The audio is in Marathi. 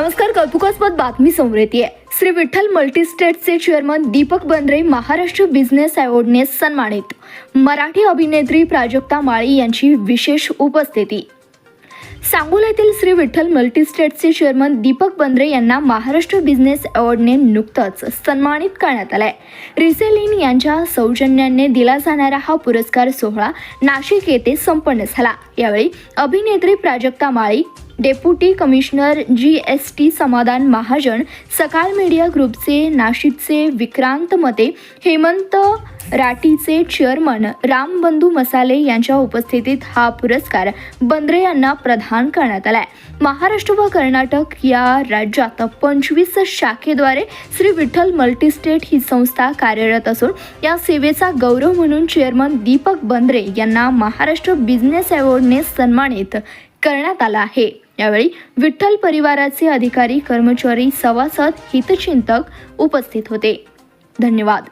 नमस्कार कौतुकास्पद बातमी समोर येते श्री विठ्ठल मल्टीस्टेटचे चेअरमन दीपक बंद्रे महाराष्ट्र बिझनेस अवॉर्डने सन्मानित. मराठी अभिनेत्री प्राजक्ता माळी यांची विशेष उपस्थिती. सांगोला येथील श्री विठ्ठल मल्टीस्टेटचे चेअरमन दीपक बंद्रे यांना महाराष्ट्र बिझनेस अवॉर्डने नुकतंच सन्मानित करण्यात आलाय. रिसेलिन यांच्या सौजन्याने दिला जाणारा हा पुरस्कार सोहळा नाशिक येथे संपन्न झाला. यावेळी अभिनेत्री Prajakta Mali deputy commissioner G S T Samadhan Mahajan सकाळ मीडिया ग्रुपचे नाशिकचे विक्रांत मते हेमंत राटीचे चेअरमन रामबंधू मसाले यांच्या उपस्थितीत हा पुरस्कार बंद्रे यांना प्रदान करण्यात आलाय. महाराष्ट्र व कर्नाटक या राज्यात पंचवीस शाखेद्वारे श्री विठ्ठल मल्टीस्टेट ही संस्था कार्यरत असून या सेवेचा गौरव म्हणून चेअरमन दीपक बंद्रे यांना महाराष्ट्र बिझनेस अवॉर्डने सन्मानित करण्यात आला आहे. यावेळी विठ्ठल परिवाराचे अधिकारी कर्मचारी सभासद हितचिंतक उपस्थित होते. धन्यवाद.